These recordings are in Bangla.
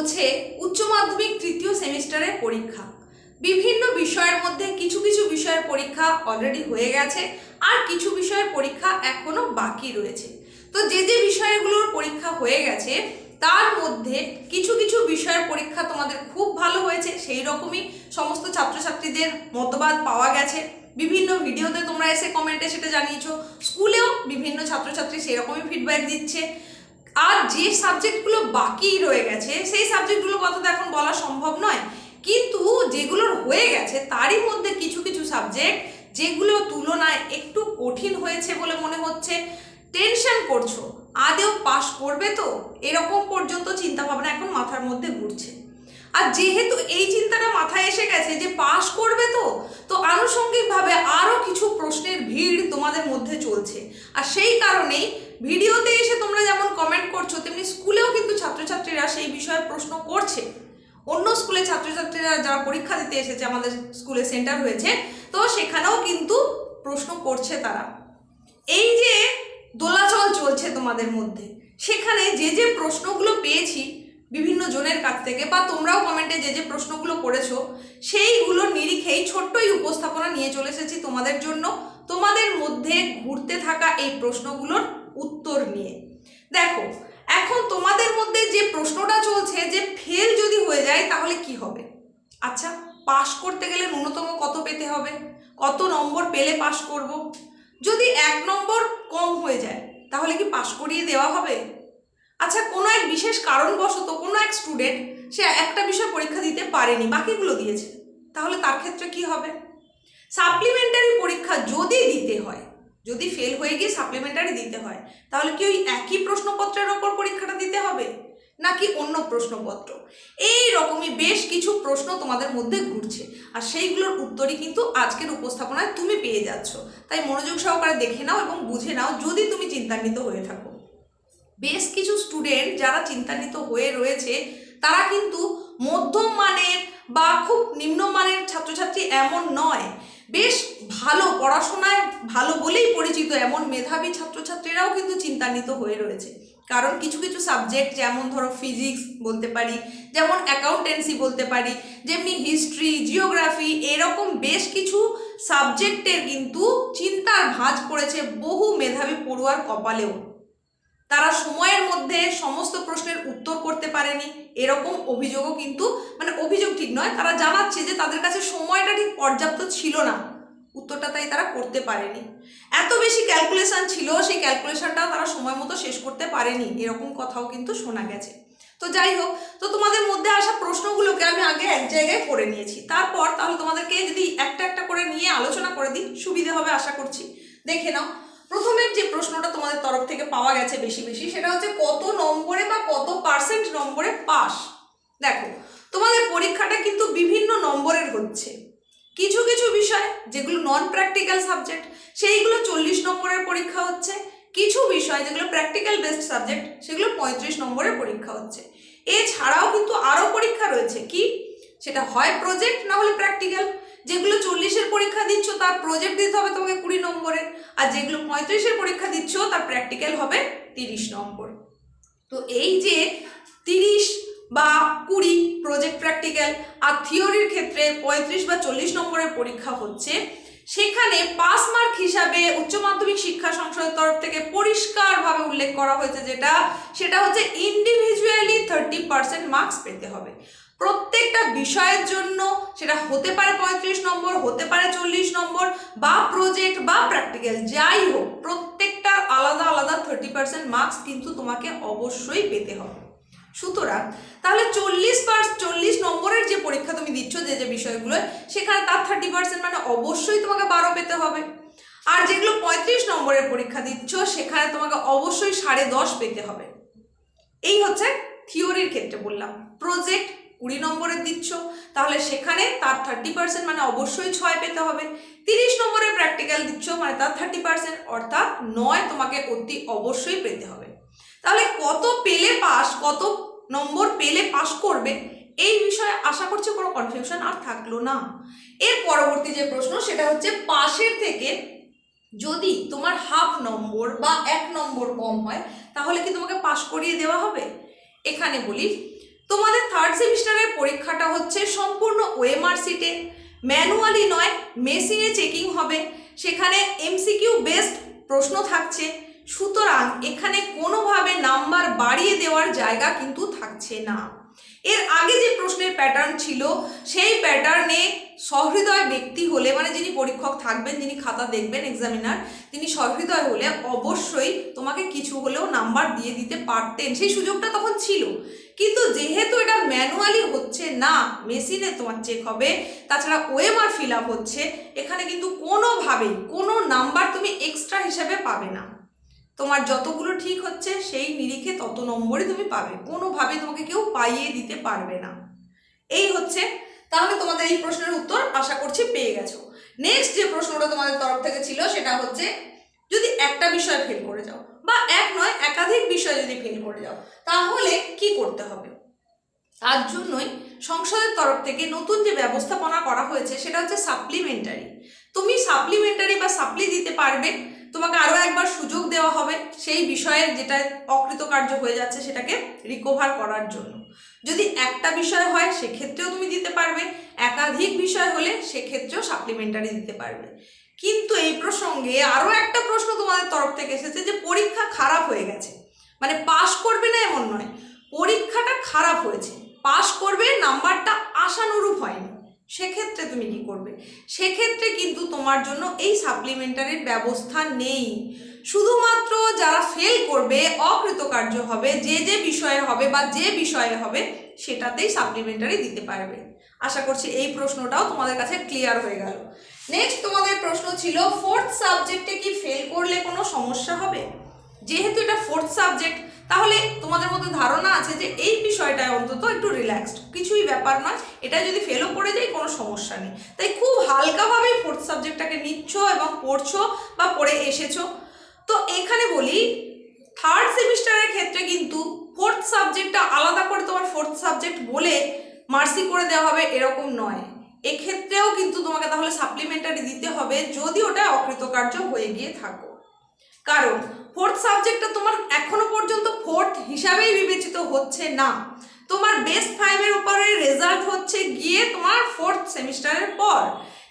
চলছে উচ্চ মাধ্যমিক তৃতীয় সেমিস্টারের পরীক্ষা। বিভিন্ন বিষয়ের মধ্যে কিছু কিছু বিষয়ের পরীক্ষা অলরেডি হয়ে গেছে, আর কিছু বিষয়ের পরীক্ষা এখনও বাকি রয়েছে। তো যে যে বিষয়গুলোর পরীক্ষা হয়ে গেছে, তার মধ্যে কিছু কিছু বিষয়ের পরীক্ষা তোমাদের খুব ভালো হয়েছে, সেই রকমই সমস্ত ছাত্রছাত্রীদের মতবাদ পাওয়া গেছে। বিভিন্ন ভিডিওতে তোমরা এসে কমেন্টে সেটা জানিয়েছো। স্কুলেও বিভিন্ন ছাত্রছাত্রী সেরকমই ফিডব্যাক দিচ্ছে। আর যে সাবজেক্টগুলো বাকি রয়ে গেছে, সেই সাবজেক্টগুলোর কথা তো এখন বলা সম্ভব নয়। কিন্তু যেগুলোর হয়ে গেছে, তারই মধ্যে কিছু কিছু সাবজেক্ট যেগুলো তুলনায় একটু কঠিন হয়েছে বলে মনে হচ্ছে। টেনশন করছ, আদেও পাশ করবে তো? এরকম পর্যন্ত চিন্তা ভাবনা এখন মাথার মধ্যে ঘুরছে। আর যেহেতু এই চিন্তাটা মাথায় এসে গেছে যে পাশ করবে তো তো আনুষঙ্গিকভাবে আরও কিছু প্রশ্নের ভিড় তোমাদের মধ্যে চলছে। আর সেই কারণেই ভিডিওতে এসে তোমরা যেমন কমেন্ট করছ, তেমনি স্কুলেও কিন্তু ছাত্রছাত্রীরা সেই বিষয়ে প্রশ্ন করছে। অন্য স্কুলে ছাত্রছাত্রীরা যারা পরীক্ষা দিতে এসেছে, আমাদের স্কুলে সেন্টার হয়েছে, তো সেখানেও কিন্তু প্রশ্ন করছে তারা। এই যে দোলাচল চলছে তোমাদের মধ্যে, সেখানে যে যে প্রশ্নগুলো পেয়েছি বিভিন্ন জনের কাছ থেকে, বা তোমরাও কমেন্টে যে যে প্রশ্নগুলো করেছ, সেইগুলো নিরিখেই ছোট্টই উপস্থাপনা নিয়ে চলে এসেছি তোমাদের জন্য। তোমাদের মধ্যে ঘুরতে থাকা এই প্রশ্নগুলোর উত্তর নিয়ে। দেখো এখন তোমাদের মধ্যে যে প্রশ্নটা চলছে, যে ফেল যদি হয়ে যায়, তাহলে কি হবে? আচ্ছা পাশ করতে গেলে ন্যূনতম কত পেতে হবে? কত নম্বর পেলে পাশ করব? যদি এক নম্বর কম হয়ে যায়, তাহলে কি পাশ করিয়ে দেওয়া হবে? আচ্ছা কোনো এক বিশেষ কারণবশত কোনো এক স্টুডেন্ট সে একটা বিষয় পরীক্ষা দিতে পারেনি, বাকিগুলো দিয়েছে। তাহলে তার ক্ষেত্রে কি হবে? সাপ্লিমেন্টারি পরীক্ষা যদি দিতে হয় যদি ফেল হয়ে গিয়ে সাপ্লিমেন্টারি দিতে হয়, তাহলে কি ওই একই প্রশ্নপত্রের ওপর পরীক্ষাটা দিতে হবে? নাকি অন্য প্রশ্নপত্র? এই রকমই বেশ কিছু প্রশ্ন তোমাদের মধ্যে ঘুরছে। আর সেইগুলোর উত্তরই কিন্তু আজকের উপস্থাপনায় তুমি পেয়ে যাচ্ছ। তাই মনোযোগ সহকারে দেখে নাও এবং বুঝে নাও যদি তুমি চিন্তান্বিত হয়ে থাকো। বেশ কিছু স্টুডেন্ট যারা চিন্তান্বিত হয়ে রয়েছে, তারা কিন্তু মধ্যম মানের বা খুব নিম্নমানের ছাত্রছাত্রী এমন নয় বেশ ভালো পড়াশোনায় ভালো বলেই পরিচিত এমন মেধাবী ছাত্রছাত্রীরাও কিন্তু চিন্তান্বিত হয়ে রয়েছে। কারণ কিছু কিছু সাবজেক্ট যেমন ধরো ফিজিক্স বলতে পারি, যেমন অ্যাকাউন্টেন্সি বলতে পারি, যেমনি হিস্ট্রি জিওগ্রাফি এরকম বেশ কিছু সাবজেক্টের কিন্তু চিন্তার ভাঁজ পড়েছে বহু মেধাবী পড়ুয়ার কপালেও। তারা সময়ের মধ্যে সমস্ত প্রশ্নের উত্তর করতে পারেনি। এরকম অভিযোগও কিন্তু মানে অভিযোগ ঠিক নয়, তারা জানাচ্ছে যে তাদের কাছে সময়টা ঠিক পর্যাপ্ত ছিল না। উত্তরটা তাই তারা করতে পারেনি। এত বেশি ক্যালকুলেশন ছিল, সেই ক্যালকুলেশনটা তারা সময় মতো শেষ করতে পারেনি। এরকম কথাও কিন্তু শোনা গেছে। তো যাই হোক, তো তোমাদের মধ্যে আসা প্রশ্নগুলোকে আমি আগে এক জায়গায় করে নিয়েছি। তারপর তাহলে তোমাদেরকে যদি একটা একটা করে নিয়ে আলোচনা করে দিই, সুবিধে হবে আশা করছি। দেখে নাও। প্রথমের যে প্রশ্নটা তোমাদের তরফ থেকে পাওয়া গেছে বেশি বেশি, সেটা হচ্ছে কত নম্বরে বা কত পার্সেন্ট নম্বরে পাস? দেখো, তোমাদের পরীক্ষাটা কিন্তু বিভিন্ন নম্বরের হচ্ছে। কিছু কিছু বিষয়, যেগুলো নন প্র্যাকটিক্যাল সাবজেক্ট সেইগুলো চল্লিশ নম্বরের পরীক্ষা হচ্ছে। কিছু বিষয় যেগুলো প্র্যাকটিক্যাল বেসড সাবজেক্ট সেগুলো পঁয়ত্রিশ নম্বরের পরীক্ষা হচ্ছে। এছাড়াও কিন্তু আরও পরীক্ষা রয়েছে। কি? সেটা হয় প্রজেক্ট না হলে প্র্যাকটিক্যাল যেগুলো চল্লিশের পরীক্ষা দিচ্ছ, তার প্রজেক্ট দিতে হবে তোমাকে কুড়ি নম্বরের। আর যেগুলো পঁয়ত্রিশের পরীক্ষা দিচ্ছ, তার প্র্যাকটিক্যাল হবে তিরিশ নম্বর। তো এই যে তিরিশ বা কুড়ি প্রজেক্ট প্র্যাকটিক্যাল আর থিওরির ক্ষেত্রে পঁয়ত্রিশ বা চল্লিশ নম্বরের পরীক্ষা হচ্ছে, সেখানে পাস মার্ক হিসাবে উচ্চ মাধ্যমিক শিক্ষা সংসদের তরফ থেকে পরিষ্কারভাবে উল্লেখ করা হয়েছে যেটা, সেটা হচ্ছে ইন্ডিভিজুয়ালি থার্টি পার্সেন্ট মার্কস পেতে হবে। প্রত্যেকটা বিষয়ের জন্য সেটা হতে পারে পঁয়ত্রিশ নম্বর, হতে পারে চল্লিশ নম্বর, বা প্রজেক্ট বা প্র্যাকটিক্যাল যাই হোক প্রত্যেকটার আলাদা আলাদা থার্টি পার্সেন্ট মার্কস কিন্তু তোমাকে অবশ্যই পেতে হবে। সুতরাং, তাহলে চল্লিশ পার, চল্লিশ নম্বরের যে পরীক্ষা তুমি দিচ্ছ, যে যে বিষয়গুলো, সেখানে তার থার্টি পার্সেন্ট মানে অবশ্যই তোমাকে বারো পেতে হবে। আর যেগুলো পঁয়ত্রিশ নম্বরের পরীক্ষা দিচ্ছ, সেখানে তোমাকে অবশ্যই সাড়ে দশ পেতে হবে। এই হচ্ছে থিওরির ক্ষেত্রে বললাম। প্রজেক্ট কুড়ি নম্বরের দিচ্ছ, তাহলে সেখানে তার থার্টি পার্সেন্ট মানে অবশ্যই ছয় পেতে হবে। তিরিশ নম্বরের প্র্যাকটিক্যাল দিচ্ছ মানে তার থার্টি পার্সেন্ট অর্থাৎ নয় তোমাকে অতি অবশ্যই পেতে হবে। তাহলে কত পেলে পাস কত নম্বর পেলে পাস করবে, এই বিষয়ে আশা করছি কোনো কনফিউশন আর থাকল না। এর পরবর্তী যে প্রশ্ন, সেটা হচ্ছে পাশের থেকে যদি তোমার হাফ নম্বর বা এক নম্বর কম হয়, তাহলে কি তোমাকে পাশ করিয়ে দেওয়া হবে? এখানে বলি তোমাদের থার্ড সেমিস্টারের পরীক্ষাটা হচ্ছে সম্পূর্ণ ওএমআর সিটে ম্যানুয়ালি নয় মেশিনে চেকিং হবে। সেখানে এমসিকিউ বেস্ট প্রশ্ন থাকছে। সুতরাং এখানে কোনোভাবে নাম্বার বাড়িয়ে দেওয়ার জায়গা কিন্তু থাকছে না। এর আগে যে প্রশ্নের প্যাটার্ন ছিল, সেই প্যাটার্নে সহৃদয় ব্যক্তি হলে মানে যিনি পরীক্ষক থাকবেন, যিনি খাতা দেখবেন এক্সামিনার তিনি সহৃদয় হলে অবশ্যই তোমাকে কিছু হলেও নাম্বার দিয়ে দিতে পারতেন। সেই সুযোগটা তখন ছিল। কিন্তু যেহেতু এটা ম্যানুয়ালি হচ্ছে না মেশিনে তোমার চেক হবে, তাছাড়া ওএমআর ফিল আপ হচ্ছে, এখানে কিন্তু কোনোভাবেই কোনো নাম্বার তুমি এক্সট্রা হিসাবে পাবে না। তোমার যতগুলো ঠিক হচ্ছে, সেই নিরিখে তত নম্বরই তুমি পাবে। কোনোভাবে তোমাকে কেউ পাইয়ে দিতে পারবে না। এই হচ্ছে, তাহলে তোমাদের এই প্রশ্নের উত্তর আশা করছি পেয়ে গেছো। নেক্সট যে প্রশ্নটা তোমাদের তরফ থেকে ছিল, সেটা হচ্ছে, যদি একটা বিষয় ফেল করে যাও বা এক নয়, একাধিক বিষয় যদি ফেল করে যাও, তাহলে কি করতে হবে? তার জন্যই সংসদের তরফ থেকে নতুন যে ব্যবস্থাপনা করা হয়েছে, সেটা হচ্ছে সাপ্লিমেন্টারি তুমি সাপ্লিমেন্টারি বা সাপ্লি দিতে পারবে, তোমাকে আরও একবার সুযোগ দেওয়া হবে সেই বিষয়ে যেটা অকৃতকার্য হয়ে যাচ্ছে সেটাকে রিকভার করার জন্য। যদি একটা বিষয় হয়, সেক্ষেত্রেও তুমি দিতে পারবে, একাধিক বিষয় হলে সেক্ষেত্রেও সাপ্লিমেন্টারি দিতে পারবে। কিন্তু এই প্রসঙ্গে আরও একটা প্রশ্ন তোমাদের তরফ থেকে এসেছে যে পরীক্ষা খারাপ হয়ে গেছে। মানে পাশ করবে না এমন নয়। পরীক্ষাটা খারাপ হয়েছে। পাশ করবে, নাম্বারটা আশানুরূপ হয়নি। সেক্ষেত্রে তুমি কি করবে? সেক্ষেত্রে কিন্তু তোমার জন্য এই সাপ্লিমেন্টারির ব্যবস্থা নেই। শুধুমাত্র যারা ফেল করবে, অকৃতকার্য হবে, যে যে বিষয়ে হবে বা যে বিষয়ে হবে, সেটাতেই সাপ্লিমেন্টারি দিতে পারবে। আশা করছি এই প্রশ্নটাও তোমাদের কাছে ক্লিয়ার হয়ে গেল। নেক্সট তোমাদের প্রশ্ন ছিল ফোর্থ সাবজেক্টে কি ফেল করলে কোনো সমস্যা হবে? যেহেতু এটা ফোর্থ সাবজেক্ট তাহলে তোমাদের মধ্যে ধারণা আছে যে এই বিষয়টায় অন্তত একটু রিল্যাক্সড কিছুই ব্যাপার নয় এটা যদি ফেলও করে যায় কোনো সমস্যা নেই। তাই খুব হালকাভাবেই ফোর্থ সাবজেক্টটাকে নিচ্ছ এবং পড়ছো বা পড়ে এসেছ। তো এখানে বলি থার্ড সেমিস্টারের ক্ষেত্রে কিন্তু ফোর্থ সাবজেক্টটা আলাদা করে তোমার ফোর্থ সাবজেক্ট বলে মার্সি করে দেওয়া হবে এরকম নয়। এক্ষেত্রেও কিন্তু তোমাকে তাহলে সাপ্লিমেন্টারি দিতে হবে যদি ওটা অকৃতকার্য হয়ে গিয়ে থাকো। কারণ ফোর্থ সাবজেক্টটা তোমার এখনও পর্যন্ত ফোর্থ হিসাবেই বিবেচিত হচ্ছে না। তোমার বেস্ট ফাইভের উপরে রেজাল্ট হচ্ছে গিয়ে তোমার ফোর্থ সেমিস্টারের পর।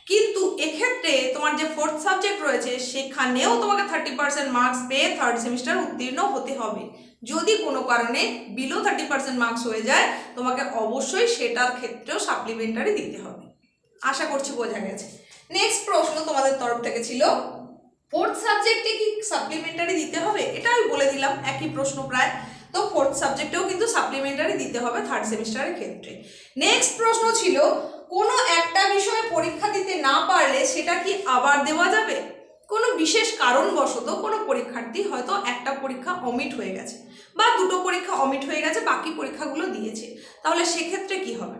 কিন্তু এক্ষেত্রে তোমার যে ফোর্থ সাবজেক্ট রয়েছে, সেখানেও তোমাকে থার্টি পার্সেন্ট মার্কস পেয়ে থার্ড সেমিস্টার উত্তীর্ণ হতে হবে। যদি কোনো কারণে বিলো থার্টি পার্সেন্ট মার্কস হয়ে যায়, তোমাকে অবশ্যই সেটার ক্ষেত্রেও সাপ্লিমেন্টারি দিতে হবে। আশা করছি বোঝা গেছে। নেক্সট প্রশ্ন তোমাদের তরফ থেকে ছিল ফোর্থ সাবজেক্টে কি সাপ্লিমেন্টারি দিতে হবে? এটা আমি বলে দিলাম, একই প্রশ্ন প্রায়। তো ফোর্থ সাবজেক্টেও কিন্তু সাপ্লিমেন্টারি দিতে হবে থার্ড সেমিস্টারের ক্ষেত্রে। নেক্সট প্রশ্ন ছিল, কোনো একটা বিষয়ে পরীক্ষা দিতে না পারলে সেটা কি আবার দেওয়া যাবে? কোনো বিশেষ কারণবশত কোনো পরীক্ষার্থী হয়তো একটা পরীক্ষা অমিট হয়ে গেছে। বা দুটো পরীক্ষা অমিট হয়ে গেছে, বাকি পরীক্ষাগুলো দিয়েছে। তাহলে সেক্ষেত্রে কি হবে?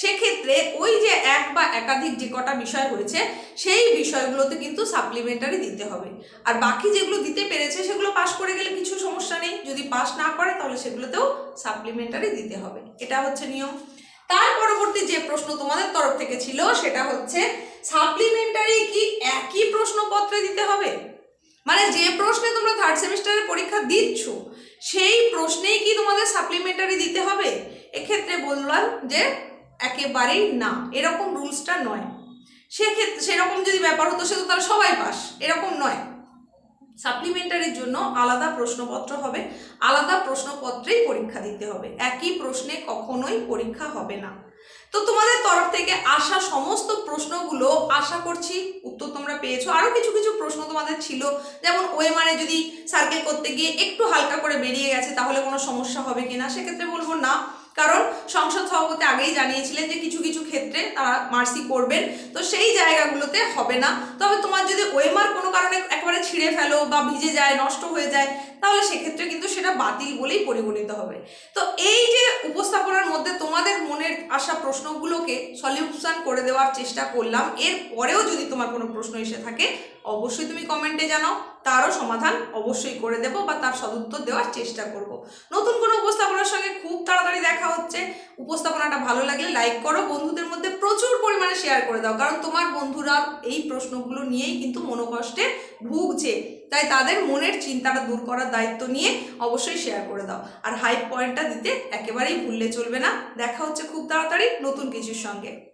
সেক্ষেত্রে ওই যে এক বা একাধিক যে কটা বিষয় হয়েছে, সেই বিষয়গুলোতে কিন্তু সাপ্লিমেন্টারি দিতে হবে। আর বাকি যেগুলো দিতে পেরেছে, সেগুলো পাশ করে গেলে কিছু সমস্যা নেই। যদি পাশ না করে, তাহলে সেগুলোতেও সাপ্লিমেন্টারি দিতে হবে। এটা হচ্ছে নিয়ম। তার পরবর্তী যে প্রশ্ন তোমাদের তরফ থেকে ছিল, সেটা হচ্ছে সাপ্লিমেন্টারি কি একই প্রশ্নপত্রে দিতে হবে? মানে যে প্রশ্নে তোমরা থার্ড সেমিস্টারের পরীক্ষা দিচ্ছ, সেই প্রশ্নেই কি তোমাদের সাপ্লিমেন্টারি দিতে হবে? এক্ষেত্রে বললাম যে একেবারেই না, এরকম রুলসটা নয়। সেক্ষেত্রে সেরকম যদি ব্যাপার হতো সে তো তাহলে সবাই পাস, এরকম নয়। সাপ্লিমেন্টারির জন্য আলাদা প্রশ্নপত্র হবে, আলাদা প্রশ্নপত্রেই পরীক্ষা দিতে হবে। একই প্রশ্নে কখনোই পরীক্ষা হবে না। তো তোমাদের তরফ থেকে আসা সমস্ত প্রশ্নগুলো আশা করছি উত্তর তোমরা পেয়েছ। আরও কিছু কিছু প্রশ্ন তোমাদের ছিল, যেমন ওয়েমারে যদি সার্কেল করতে গিয়ে একটু হালকা করে বেরিয়ে গেছে, তাহলে কোনো সমস্যা হবে কি না সেক্ষেত্রে বলব না। কারণ সংসদ সভাপতি আগেই জানিয়েছিলেন যে কিছু কিছু ক্ষেত্রে তারা মার্সি করবেন। তো সেই জায়গাগুলোতে হবে না। তবে তোমার যদি ওয়েমার কোনো কারণে একেবারে ছিঁড়ে ফেলো বা ভিজে যায়, নষ্ট হয়ে যায়, তাহলে সেক্ষেত্রে কিন্তু সেটা বাতিল বলেই পরিগণিত হবে। তো এই যে উপস্থাপনার মধ্যে তোমাদের মনের আসা প্রশ্নগুলোকে সলিউশন করে দেওয়ার চেষ্টা করলাম। এর পরেও যদি তোমার কোনো প্রশ্ন এসে থাকে অবশ্যই তুমি কমেন্টে জানাও, তারও সমাধান অবশ্যই করে দেব বা তার সদুত্তর দেওয়ার চেষ্টা করব। নতুন কোনো উপস্থাপনার সঙ্গে খুব তাড়াতাড়ি দেখা হচ্ছে। উপস্থাপনাটা ভালো লাগলে লাইক করো, বন্ধুদের মধ্যে প্রচুর পরিমাণে শেয়ার করে দাও, কারণ তোমার বন্ধুরা এই প্রশ্নগুলো নিয়েই কিন্তু মনোকষ্টে ভুগছে। তাই তাদের মনের চিন্তাটা দূর করার দায়িত্ব নিয়ে অবশ্যই শেয়ার করে দাও। আর হাই পয়েন্টটা দিতে একেবারেই ভুললে চলবে না। দেখা হচ্ছে খুব তাড়াতাড়ি নতুন কিছুর সঙ্গে।